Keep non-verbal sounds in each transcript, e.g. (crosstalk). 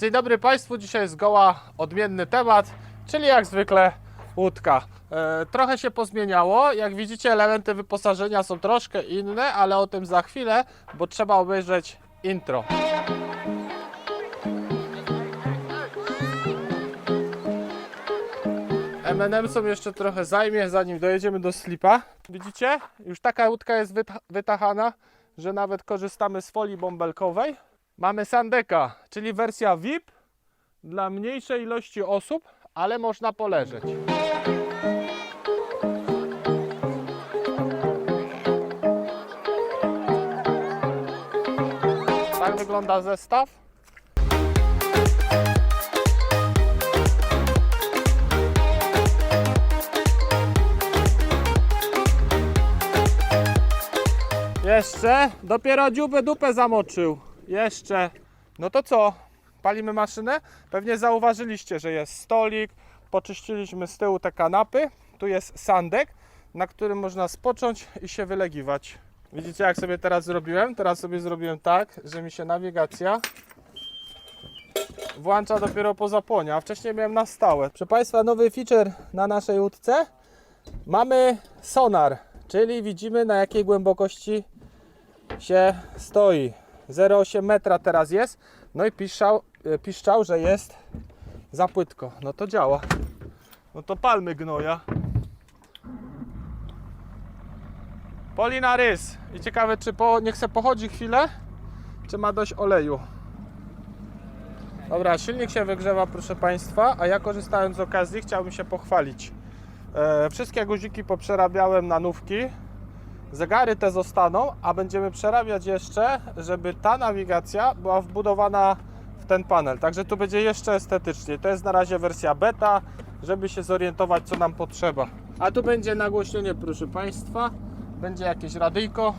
Dzień dobry Państwu, dzisiaj zgoła odmienny temat, czyli jak zwykle łódka. E, trochę się pozmieniało, jak widzicie elementy wyposażenia są troszkę inne, ale o tym za chwilę, bo trzeba obejrzeć intro. M&M jeszcze trochę zajmie, zanim dojedziemy do slipa. Widzicie? Już taka łódka jest wyta- wytachana, że nawet korzystamy z folii bąbelkowej. Mamy Sandeka, czyli wersja VIP dla mniejszej ilości osób, ale można poleżeć. Tak wygląda zestaw. Jeszcze. Dopiero dziubę dupę zamoczył. Jeszcze. No to co? Palimy maszynę? Pewnie zauważyliście, że jest stolik. Poczyściliśmy z tyłu te kanapy. Tu jest sandek, na którym można spocząć i się wylegiwać. Widzicie jak sobie teraz zrobiłem? Teraz sobie zrobiłem tak, że mi się nawigacja włącza dopiero po zapłonie, a wcześniej miałem na stałe. Proszę Państwa, nowy feature na naszej łódce. Mamy sonar, czyli widzimy na jakiej głębokości się stoi. 0,8 metra teraz jest. No i piszczał, e, piszczał, że jest za płytko. No to działa. No to palmy gnoja. Polina rys. I ciekawe, czy po, niech se pochodzi chwilę, czy ma dość oleju. Dobra, silnik się wygrzewa, proszę Państwa, a ja korzystając z okazji chciałbym się pochwalić. E, wszystkie guziki poprzerabiałem na nówki. Zegary te zostaną, a będziemy przerabiać jeszcze, żeby ta nawigacja była wbudowana w ten panel. Także tu będzie jeszcze estetycznie. To jest na razie wersja beta, żeby się zorientować, co nam potrzeba. A tu będzie nagłośnienie, proszę Państwa. Będzie jakieś radyjko,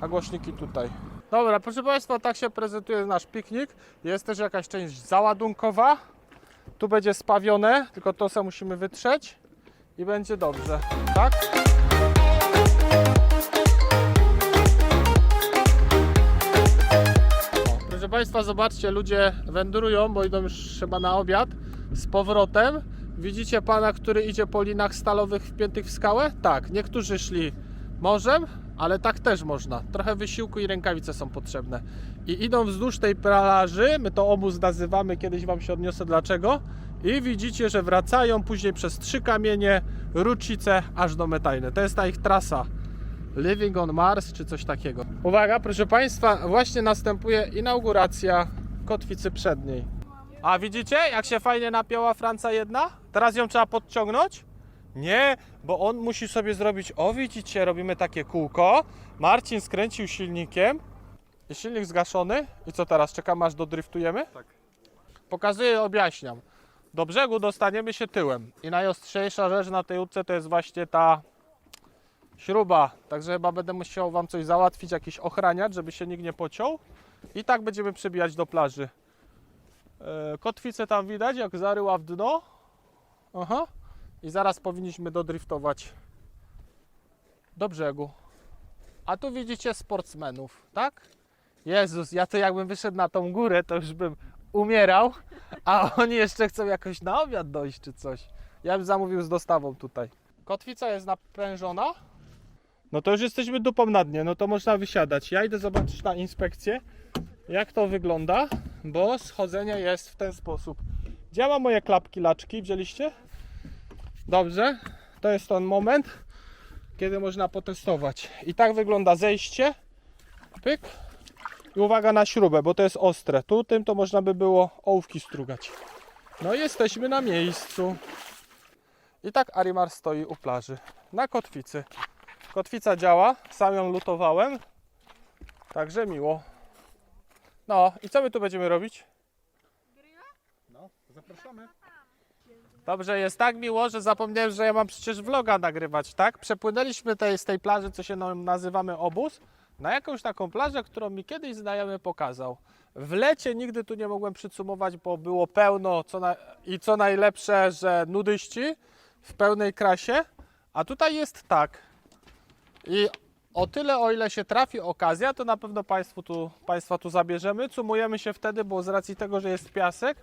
a głośniki tutaj. Dobra, proszę Państwa, tak się prezentuje nasz piknik. Jest też jakaś część załadunkowa. Tu będzie spawione, tylko to sobie musimy wytrzeć i będzie dobrze, tak? Państwa, zobaczcie, ludzie wędrują, bo idą już chyba na obiad z powrotem. Widzicie pana, który idzie po linach stalowych wpiętych w skałę? Tak, niektórzy szli morzem, ale tak też można. Trochę wysiłku i rękawice są potrzebne. I idą wzdłuż tej plaży, my to obóz nazywamy, kiedyś Wam się odniosę dlaczego. I widzicie, że wracają później przez trzy kamienie, rucice, aż do Metajne. To jest ta ich trasa. Living on Mars czy coś takiego. Uwaga, proszę Państwa, właśnie następuje inauguracja kotwicy przedniej. A widzicie, jak się fajnie napięła Franca jedna? Teraz ją trzeba podciągnąć? Nie, bo on musi sobie zrobić, o widzicie, robimy takie kółko. Marcin skręcił silnikiem i silnik zgaszony. I co teraz, czekamy aż dodriftujemy? Tak. Pokazuję, objaśniam. Do brzegu dostaniemy się tyłem. I najostrzejsza rzecz na tej łódce to jest właśnie ta śruba. Także chyba będę musiał Wam coś załatwić, jakiś ochraniacz, żeby się nikt nie pociął. I tak będziemy przebijać do plaży. E, Kotwicę tam widać, jak zaryła w dno. Aha. I zaraz powinniśmy dodriftować do brzegu. A tu widzicie sportsmenów, tak? Jezus, ja to jakbym wyszedł na tą górę, to już bym umierał, a (laughs) oni jeszcze chcą jakoś na obiad dojść czy coś. Ja bym zamówił z dostawą tutaj. Kotwica jest naprężona. No to już jesteśmy dupą na dnie, no to można wysiadać. Ja idę zobaczyć na inspekcję, jak to wygląda, bo schodzenie jest w ten sposób. Mam moje klapki, laczki? Wzięliście? Dobrze, to jest ten moment, kiedy można potestować. I tak wygląda zejście. Pyk. I uwaga na śrubę, bo to jest ostre. Tu tym to można by było ołówki strugać. No jesteśmy na miejscu. I tak Arimar stoi u plaży. Na kotwicy. Kotwica działa, sam ją lutowałem. Także miło. No i co my tu będziemy robić? No, zapraszamy. Dobrze, jest tak miło, że zapomniałem, że ja mam przecież vloga nagrywać, tak? Przepłynęliśmy tej, z tej plaży, co się no, nazywamy obóz, na jakąś taką plażę, którą mi kiedyś znajomy pokazał. W lecie nigdy tu nie mogłem przycumować, bo było pełno co na, i co najlepsze, że nudyści w pełnej krasie, a tutaj jest tak. I O tyle, o ile się trafi okazja, to na pewno Państwu tu, Państwa tu zabierzemy. Cumujemy się wtedy, bo z racji tego, że jest piasek,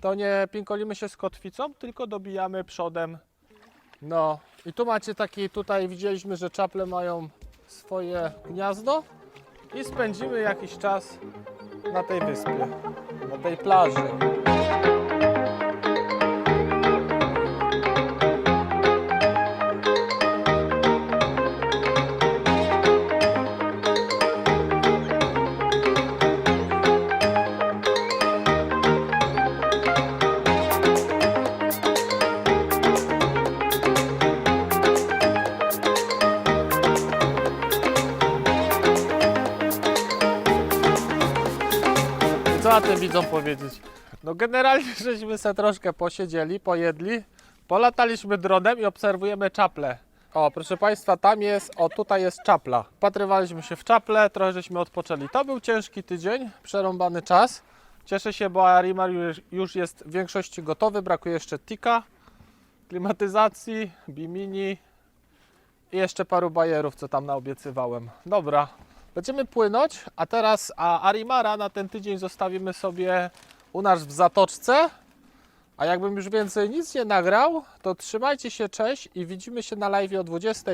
to nie pinkolimy się z kotwicą, tylko dobijamy przodem. No i tu macie taki, tutaj widzieliśmy, że czaple mają swoje gniazdo i spędzimy jakiś czas na tej wyspie, na tej plaży. Na widzą powiedzieć? No generalnie (laughs) żeśmy se troszkę posiedzieli, pojedli, polataliśmy dronem i obserwujemy czaple. O, proszę Państwa, tam jest, o tutaj jest czapla. Patrywaliśmy się w czaple, trochę żeśmy odpoczęli. To był ciężki tydzień, przerąbany czas. Cieszę się, bo Arimar już jest w większości gotowy, brakuje jeszcze tika, klimatyzacji, bimini i jeszcze paru bajerów, co tam naobiecywałem. Dobra, Będziemy płynąć, a teraz a Arimara na ten tydzień zostawimy sobie u nas w zatoczce. A jakbym już więcej nic nie nagrał, to trzymajcie się, cześć i widzimy się na live o 20